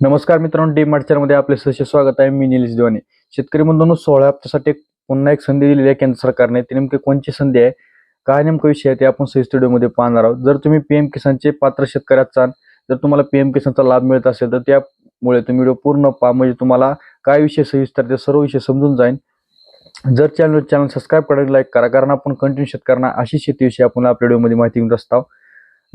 नमस्कार मित्रांनो डी मध्ये आपले सहर्ष स्वागत आहे. मी निलेश दिवाने शेतकरी बंधूंनो सोळा हप्त्यासाठी पुन्हा एक संधी दिलेली आहे केंद्र सरकारने. ती नेमकी कोणची संधी आहे? काय नेमका विषय आहे ते आपण सही स्टुडिओमध्ये पाहणार आहोत. जर तुम्ही पीएम किसानचे पात्र शेतकरी असाल जर तुम्हाला पीएम किसानचा लाभ मिळत असेल तर त्यामुळे तुम्ही व्हिडिओ पूर्ण पहा. म्हणजे तुम्हाला काय विषय सविस्तर ते सर्व विषय समजून जाईल जर चॅनल चॅनल सबस्क्राईब करा लाईक करा. कारण आपण कंटिन्यू शेतकऱ्यांना अशी शेतीविषयी आपण आपल्या व्हिडिओमध्ये माहिती घेऊन असतो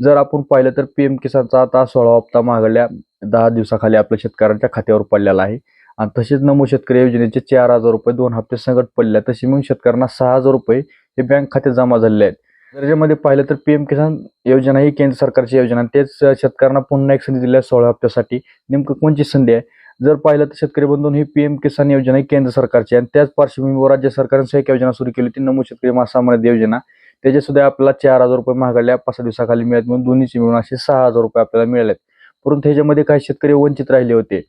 जर आपण पाहिलं तर पीएम किसानचा आता सोळा हप्ता मागल्या दहा दिवसाखाली आपल्या शेतकऱ्यांच्या खात्यावर पडलेला आहे. आणि तसेच नमो शेतकरी योजनेचे चार हजार रुपये दोन हप्ते संकट पडले. तसे मिळून शेतकऱ्यांना सहा हजार रुपये हे बँक खात्यात जमा झालेले आहेत. गरजेमध्ये पाहिलं तर पीएम किसान योजना ही केंद्र सरकारची योजना तेच शेतकऱ्यांना पुन्हा एक संधी दिली आहे सोळा हप्त्यासाठी नेमकं कोणची संधी आहे? जर पाहिलं तर शेतकरी बंधून ही पीएम किसान योजना ही केंद्र सरकारची आहे. आणि त्याच पार्श्वभूमीवर राज्य सरकारने एक योजना सुरू केली होती. नमो शेतकरी महासामान्य योजना. त्याचे सुद्धा आपल्याला चार हजार रुपये महागडल्या पाच दिवसाखाली मिळत म्हणून दोन्हीची मिळून असे सहा हजार रुपये आपल्याला मिळालेत. परंतु ह्याच्यामध्ये काही शेतकरी वंचित राहिले होते.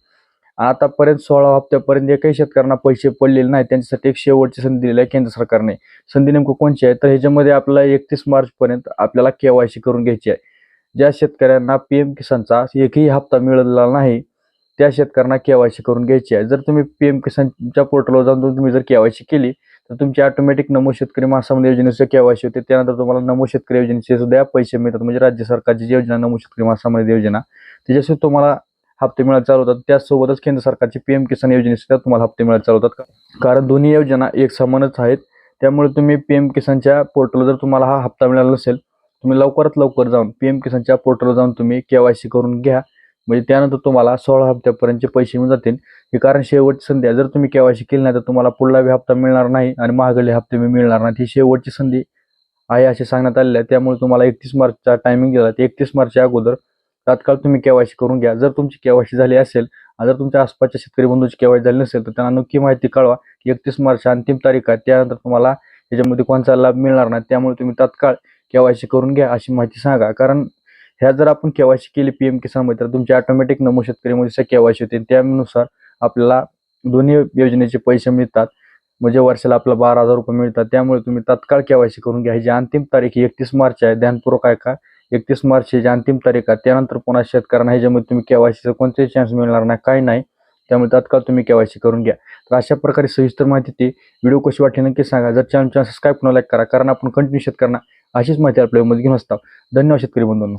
आतापर्यंत सोळा हप्त्यापर्यंत एकही शेतकऱ्यांना पैसे पडलेले नाही त्यांच्यासाठी एक शेवटची संधी दिलेली आहे केंद्र सरकारने. संधी नेमकं कोणची आहे? तर ह्याच्यामध्ये आपल्याला एकतीस मार्चपर्यंत आपल्याला केवायसी करून घ्यायची आहे. ज्या शेतकऱ्यांना पी एम किसानचा एकही हप्ता मिळालेला नाही त्या शेतकऱ्यांना केवायसी करून घ्यायची आहे. जर तुम्ही पी एम किसानच्या पोर्टलवर जाऊन तुम्ही जर केवायसी केली तर तुमची ऑटोमॅटिक नमो शेतकरी महासंबंध योजनेचे केवायसी होते त्यानंतर तुम्हाला नमो शेतकरी योजनेचे सुद्धा पैसे मिळतात. म्हणजे राज्य सरकारची जी योजना नमो शेतकरी महासंबंध योजना त्याच्याशी तुम्हाला हप्ते मिळत चालू होतात. त्याचसोबतच केंद्र सरकारची पीएम किसान योजनेसुद्धा तुम्हाला हप्ते मिळत चालू होतात. कारण दोन्ही योजना एक समानच आहेत. त्यामुळे तुम्ही पीएम किसानच्या पोर्टलवर जर तुम्हाला हा हप्ता मिळाला नसेल तुम्ही लवकरात लवकर जाऊन पीएम किसानच्या पोर्टलवर जाऊन तुम्ही केवायसी करून घ्या. म्हणजे त्यानंतर तुम्हाला सोळा हप्त्यापर्यंतचे पैसे मिळून जातील. हे कारण शेवटची संधी आहे. जर तुम्ही केवायसी केली नाही तर तुम्हाला पुढला हप्ता मिळणार नाही आणि महागडले हप्ते मी मिळणार नाही ही शेवटची संधी आहे असे सांगण्यात आलेले आहे. त्यामुळे तुम्हाला एकतीस मार्चचा टायमिंग दिला ते एकतीस मार्चच्या अगोदर तात्काळ तुम्ही केवायसी करून घ्या. जर तुमची केवायसी झाली असेल आणि जर तुमच्या आसपासच्या शेतकरी बंधूची केवायसी झाली नसेल तर त्यांना नक्की माहिती कळवा की एकतीस मार्च अंतिम तारीख आहे. त्यानंतर तुम्हाला याच्यामध्ये कोणता लाभ मिळणार नाही. त्यामुळे तुम्ही तात्काळ केवायसी करून घ्या अशी माहिती सांगा. कारण ह्या जर आपण केवायसी केली पीएम किसानमध्ये तर तुमची ऑटोमॅटिक नमो शेतकरीमध्ये केवायसी होते त्यानुसार आपल्याला दोन्ही योजनेचे पैसे मिळतात. म्हणजे वर्षाला आपला बारा हजार रुपये मिळतात. त्यामुळे तुम्ही तात्काळ केवायसी करून घ्या. ही जी अंतिम तारीख ही एकतीस मार्च आहे ध्यानपूर्वक आहे का एकतीस मार्च ही जी अंतिम तारीख आहे त्यानंतर पुन्हा शेतकऱ्यांना ह्याच्यामध्ये तुम्ही केवायसीचा कोणतेही चान्स मिळणार नाही काही नाही. त्यामुळे तात्काळ तुम्ही केवायसी करून घ्या. तर अशा प्रकारे सविस्तर माहिती ती व्हिडिओ कशी वाटली नक्की सांगा. जर चॅनल सबस्क्राईब पुन्हा लाईक करा कारण आपण कंटिन्यू शेतकऱ्यांना अशीच माहिती आपल्या मध्ये घेऊन असतात धन्यवाद शेतकरी बंधूंना.